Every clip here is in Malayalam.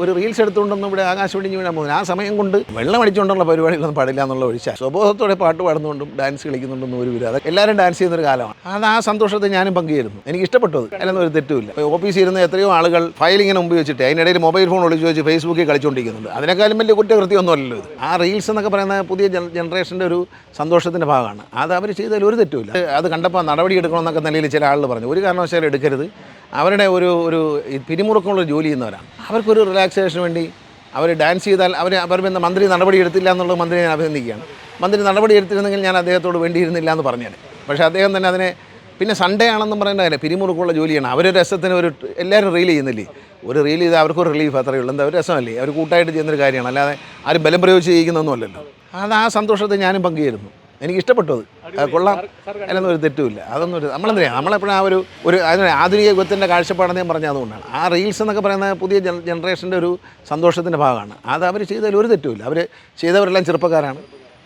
ഒരു റീൽസ് എടുത്തുകൊണ്ടൊന്നും ഇവിടെ ആകാശവാണി വീഴാൻ പോകുന്നത് ആ സമയം കൊണ്ട് വെള്ളം അടിച്ചുകൊണ്ടുള്ള പരിപാടികളൊന്നും പാടില്ല എന്നുള്ള ഒഴിച്ചാൽ സ്വബോധത്തോടെ പാട്ട് പാടുന്നുകൊണ്ടും ഡാൻസ് കളിക്കുന്നുണ്ടെന്നും ഒരു വിരോധം. എല്ലാവരും ഡാൻസ് ചെയ്യുന്ന ഒരു കാലമാണ്. അത് ആ സന്തോഷത്തെ ഞാനും പങ്കുചേരുന്നു. എനിക്ക് ഇഷ്ടപ്പെട്ടത് അതിലൊന്നും ഒരു തെറ്റുമില്ല. ഓഫീസിൽ ഇരുന്ന എത്രയോ ആളുകൾ ഫയൽ ഇങ്ങനെ മുമ്പ് വെച്ചിട്ട് അതിനിടയിൽ മൊബൈൽ ഫോൺ ഒളിച്ച് വെച്ച് ഫേസ്ബുക്കിൽ കളിച്ചുകൊണ്ടിരിക്കുന്നുണ്ട് അതിനേക്കാളും വലിയ കുറ്റകൃത്യമൊന്നും അല്ലല്ലോ ഇത്. ആ റീൽസ് എന്നൊക്കെ പറയുന്ന പുതിയ ജന- ജനറേഷന്റെ ഒരു സന്തോഷത്തിന്റെ ഭാഗമാണ്. അത് അവർ ചെയ്തതിൽ ഒരു തെറ്റുമില്ല. അത് കണ്ടപ്പോൾ നടപടി എടുക്കണമെന്നൊക്കെ നിലയിൽ ചില ആളുകൾ പറഞ്ഞു. ഒരു കാരണവശാലും എടുക്കരുത്. അവരുടെ ഒരു ഒരു പിരിമുറുക്കമുള്ള ജോലി ചെയ്യുന്നവരാണ് അവർക്കൊരു റിലാക്സേഷന് വേണ്ടി അവർ ഡാൻസ് ചെയ്താൽ അവർ അവർ എന്ന മന്ത്രി നടപടി എടുത്തില്ല എന്നുള്ളത് മന്ത്രി ഞാൻ അഭിനന്ദിക്കുകയാണ്. മന്ത്രി നടപടി എടുത്തിരുന്നെങ്കിൽ ഞാൻ അദ്ദേഹത്തോട് വേണ്ടിയിരുന്നില്ല എന്ന് പറഞ്ഞേനെ. പക്ഷേ അദ്ദേഹം തന്നെ അതിനെ പിന്നെ സൺഡേ ആണെന്നും പറയുന്ന കാര്യം പിരിമുറുക്കുള്ള ജോലിയാണ്. അവർ രസത്തിന് ഒരു എല്ലാവരും റീൽ ചെയ്യുന്നില്ലേ? ഒരു റീൽ ചെയ്താൽ അവർക്കൊരു റിലീഫ് അത്രയേ ഉള്ളൂ. എന്താ ഒരു രസമല്ലേ? അവർ കൂട്ടായിട്ട് ചെയ്യുന്നൊരു കാര്യമാണ്. അല്ലാതെ ആരും ബലം പ്രയോഗിച്ച് ചെയ്യിക്കുന്നൊന്നും അത് ആ സന്തോഷത്തെ ഞാനും പങ്കുചേരുന്നു. എനിക്ക് ഇഷ്ടപ്പെട്ടു അത് അത്. കൊള്ളാം. അതിലൊന്നും ഒരു തെറ്റുമില്ല. അതൊന്നും ഒരു നമ്മളെന്തിനാ? നമ്മളെപ്പോഴും ആ ഒരു ഒരു അതിന് ആധുനിക യുഗത്തിന്റെ കാഴ്ചപ്പാടെന്ന് ഞാൻ പറഞ്ഞ അതുകൊണ്ടാണ്. ആ റീൽസ് എന്നൊക്കെ പറയുന്ന പുതിയ ജനറേഷന്റെ ഒരു സന്തോഷത്തിന്റെ ഭാഗമാണ്. അത് അവർ ചെയ്തതിൽ ഒരു തെറ്റുമില്ല. അവർ ചെയ്തവരെല്ലാം ചെറുപ്പക്കാരാണ്.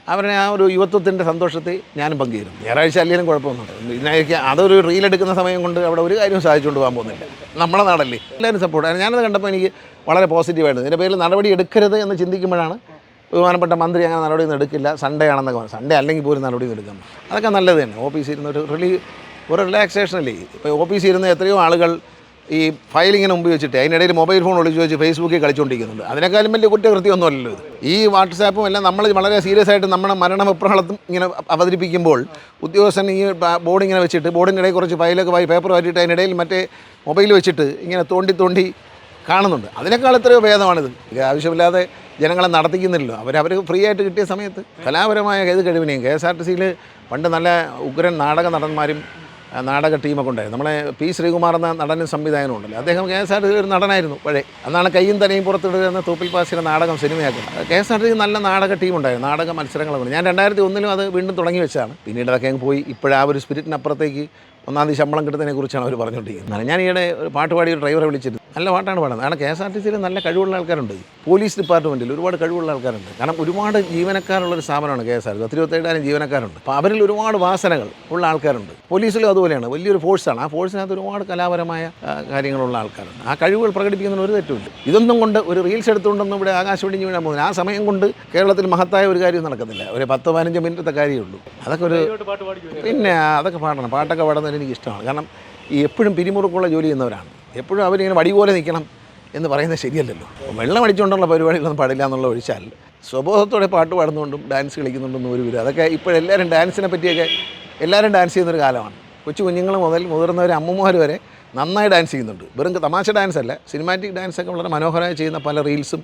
അവരെ ആ ഒരു യുവത്വത്തിന്റെ സന്തോഷത്തെ ഞാനും പങ്കുചേരും ഞായറാഴ്ച അല്ലെങ്കിലും കുഴപ്പമൊന്നുമില്ല. ഇതിനായിരിക്കും അതൊരു റീൽ എടുക്കുന്ന സമയം കൊണ്ട് അവിടെ ഒരു കാര്യവും സാധിച്ചുകൊണ്ട് പോകാൻ പോകുന്നില്ല. നമ്മളെ നാടല്ലേ? എല്ലാവരും സപ്പോർട്ട് ഞാനത് കണ്ടപ്പോൾ എനിക്ക് വളരെ പോസിറ്റീവായിരുന്നു ഇതിന്റെ പേരിൽ നടപടി എടുക്കരുത് എന്ന് ചിന്തിക്കുമ്പോഴാണ് ബഹുമാനപ്പെട്ട മന്ത്രി അങ്ങനെ നടപടിയൊന്നും എടുക്കില്ല. സൺഡേ ആണെന്നൊക്കെ പറഞ്ഞു. സൺഡേ അല്ലെങ്കിൽ പോലും നടപടിയൊന്നും എടുക്കാം അതൊക്കെ നല്ലത് തന്നെ. ഓഫീസിൽ ഇരുന്ന് ഒരു റിലീ ഒരു റിലാക്സേഷൻ അല്ലേ? ഇപ്പോൾ ഓഫീസിൽ ഇരുന്ന് എത്രയോ ആളുകൾ ഈ ഫയൽ ഇങ്ങനെ മുമ്പ് വെച്ചിട്ട് അതിനിടയിൽ മൊബൈൽ ഫോൺ ഒളിച്ച് വെച്ച് ഫേസ്ബുക്കിൽ കളിച്ചുകൊണ്ടിരിക്കുന്നുണ്ട് അതിനേക്കാളും വലിയ കുറ്റകൃത്യമൊന്നും അല്ലല്ലോ ഇത്. ഈ വാട്സാപ്പും എല്ലാം നമ്മൾ വളരെ സീരിയസ് ആയിട്ട് നമ്മുടെ മരണ വിപ്രഹളത്തും ഇങ്ങനെ അവതരിപ്പിക്കുമ്പോൾ ഉദ്യോഗസ്ഥൻ ഈ ബോർഡ് ഇങ്ങനെ വെച്ചിട്ട് ബോർഡിന്റെ ഇടയിൽ കുറച്ച് ഫയലൊക്കെ വായി പേപ്പർ വായിച്ചിട്ട് അതിനിടയിൽ മറ്റേ മൊബൈൽ വെച്ചിട്ട് ഇങ്ങനെ തോണ്ടി തോണ്ടി കാണുന്നുണ്ട്. അതിനേക്കാൾ എത്രയോ ഭേദമാണിത്. ആവശ്യമില്ലാതെ ജനങ്ങളെ നടത്തിക്കുന്നില്ലല്ലോ. അവർ ഫ്രീ ആയിട്ട് കിട്ടിയ സമയത്ത് കലാപരമായ ഏത് കഴിവിനെയും കെ എസ് ആർ ടി സിയിൽ പണ്ട് നല്ല ഉഗ്രൻ നാടക നടന്മാരും നാടക ടീമൊക്കെ ഉണ്ടായിരുന്നു. നമ്മളെ പി ശ്രീകുമാർ എന്ന നടനും സംവിധായകനും ഉണ്ടല്ലോ. അദ്ദേഹം കെ എസ് ആർ ടി ഒരു നടനായിരുന്നു പഴയ അന്നാണ് കയ്യും തലയും പുറത്തിടുക എന്ന തൂപ്പിൽ പാസിയുടെ നാടകം സിനിമയാക്കുന്നത്. K S R T C നല്ല നാടക ടീം ഉണ്ടായിരുന്നു. നാടക മത്സരങ്ങളൊക്കെ. ഞാൻ രണ്ടായിരത്തി ഒന്നിലും അത് വീണ്ടും തുടങ്ങി വെച്ചാണ് പിന്നീട് അതൊക്കെ അങ്ങ് പോയി. ഇപ്പോഴാ ഒരു സ്പിരിറ്റിനപ്പുറത്തേക്ക് ഒന്നാം തീയതി ശമ്പളം കിട്ടുന്നതിനെ കുറിച്ചാണ് അവർ പറഞ്ഞുകൊണ്ടിരിക്കുന്നത്. ഞാൻ ഈയിടെ ഒരു പാട്ട് പാടി ഒരു ഡ്രൈവറെ വിളിച്ചിരുന്നു. നല്ല പാട്ടാണ് പാടുന്നത്. കാരണം കെ എസ് ആർ ടി സിയിൽ നല്ല കഴിവുള്ള ആൾക്കാരുണ്ട്. പോലീസ് ഡിപ്പാർട്ട്മെന്റിൽ ഒരുപാട് കഴിവുള്ള ആൾക്കാരുണ്ട്. കാരണം ഒരുപാട് ജീവനക്കാരുള്ള ഒരു സ്ഥാപനമാണ് കെ എസ് ആർ ടി ഇരുപത്തേഴായിരം ജീവനക്കാരുണ്ട്. അപ്പോൾ അവരിൽ ഒരുപാട് വാസനകൾ ഉള്ള ആൾക്കാരുണ്ട്. പോലീസിലും അതുപോലെയാണ്. വലിയൊരു ഫോഴ്സാണ്. ആ ഫോഴ്സിനകത്ത് ഒരുപാട് കലാപരമായ കാര്യങ്ങളുള്ള ആൾക്കാരുണ്ട്. ആ കഴിവുകൾ പ്രകടിപ്പിക്കുന്നതിന് ഒരു തെറ്റുമില്ല. ഇതൊന്നും കൊണ്ട് ഒരു റീൽസ് എടുത്തുകൊണ്ടൊന്നും ഇവിടെ ആകാശവാണി വീഴാൻ പോകുന്നത് ആ സമയം കൊണ്ട് കേരളത്തിൽ മഹത്തായ ഒരു കാര്യം നടക്കുന്നില്ല. ഒരു പത്ത് പതിനഞ്ച് മിനിറ്റത്തെ കാര്യമേ ഉള്ളൂ. അതൊക്കെ ഒരു പിന്നെ അതൊക്കെ പാടണം. പാട്ടൊക്കെ പാടുന്നതിന് എനിക്ക് ഇഷ്ടമാണ് കാരണം ഈ എപ്പോഴും പിരിമുറുക്കുള്ള ജോലി ചെയ്യുന്നവരാണ്. എപ്പോഴും അവരിങ്ങനെ വടി പോലെ നിൽക്കണം എന്ന് പറയുന്നത് ശരിയല്ലല്ലോ. വെള്ളം അടിച്ചുകൊണ്ടുള്ള പരിപാടികളൊന്നും പാടില്ല എന്നുള്ള ഒഴിച്ചാൽ സ്വബോധത്തോടെ പാട്ട് പാടുന്നുകൊണ്ടും ഡാൻസ് കളിക്കുന്നുണ്ടെന്നും ഒരു വിധം. അതൊക്കെ ഇപ്പോഴെല്ലാവരും ഡാൻസിനെ പറ്റിയൊക്കെ എല്ലാവരും ഡാൻസ് ചെയ്യുന്നൊരു കാലമാണ്. കൊച്ചു കുഞ്ഞുങ്ങൾ മുതൽ മുതിർന്നവർ അമ്മമാർ വരെ നന്നായി ഡാൻസ് ചെയ്യുന്നുണ്ട്. വെറും തമാശ ഡാൻസ് അല്ല സിനിമാറ്റിക് ഡാൻസൊക്കെ വളരെ മനോഹരമായി ചെയ്യുന്ന പല റീൽസും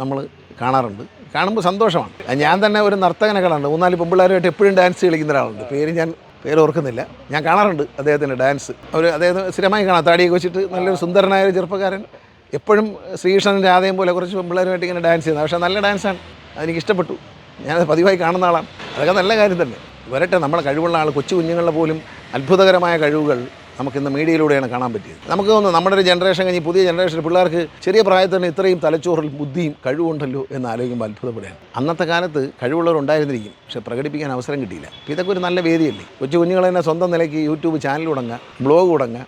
നമ്മൾ കാണാറുണ്ട്. കാണുമ്പോൾ സന്തോഷമാണ്. ഞാൻ തന്നെ ഒരു നർത്തകനെ കാണാറുണ്ട് മൂന്നാൽ പെമ്പിള്ളേരുമായിട്ട് എപ്പോഴും ഡാൻസ് കളിക്കുന്ന ഒരാളുണ്ട്. പേര് ഞാൻ പേര് ഓർക്കുന്നില്ല ഞാൻ കാണാറുണ്ട് അദ്ദേഹത്തിന്റെ ഡാൻസ്. അവർ അദ്ദേഹം സ്ഥിരമായി കാണാം. താടിയൊക്കെ വെച്ചിട്ട് നല്ലൊരു സുന്ദരനായ ഒരു ചെറുപ്പക്കാരൻ. എപ്പോഴും ശ്രീകൃഷ്ണൻ രാധയും പോലെ കുറച്ച് പെമ്പിള്ളേരുമായിട്ട് ഇങ്ങനെ ഡാൻസ് ചെയ്യുന്നത്. പക്ഷേ നല്ല ഡാൻസാണ്. അതെനിക്ക് ഇഷ്ടപ്പെട്ടു ഞാനത് പതിവായി കാണുന്ന ആളാണ്. അതൊക്കെ നല്ല കാര്യം തന്നെ. വരട്ടെ നമ്മളെ കഴിവുള്ള ആൾ കൊച്ചു കുഞ്ഞുങ്ങളുടെ പോലും അത്ഭുതകരമായ കഴിവുകൾ നമുക്കിന്ന് മീഡിയയിലൂടെയാണ് കാണാൻ പറ്റിയത്. നമുക്ക് തോന്നുന്നു നമ്മുടെ ഒരു ജനറേഷൻ കഴിഞ്ഞ് പുതിയ ജനറേഷൻ പിള്ളേർക്ക് ചെറിയ പ്രായത്തിൽ തന്നെ ഇത്രയും തലച്ചോറിൽ ബുദ്ധിയും കഴിവുണ്ടല്ലോ എന്ന് ആലോചിക്കുമ്പോൾ അത്ഭുതപ്പെടുകയാണ്. അന്നത്തെ കാലത്ത് കഴിവുള്ളവരുണ്ടായിരുന്നിരിക്കും പക്ഷേ പ്രകടിപ്പിക്കാൻ അവസരം കിട്ടിയില്ല. ഇതൊക്കെ ഒരു നല്ല വേദിയല്ലേ? കൊച്ചു കുഞ്ഞുങ്ങൾ തന്നെ സ്വന്തം നിലയ്ക്ക് യൂട്യൂബ് ചാനൽ തുടങ്ങുക ബ്ലോഗ് തുടങ്ങുക.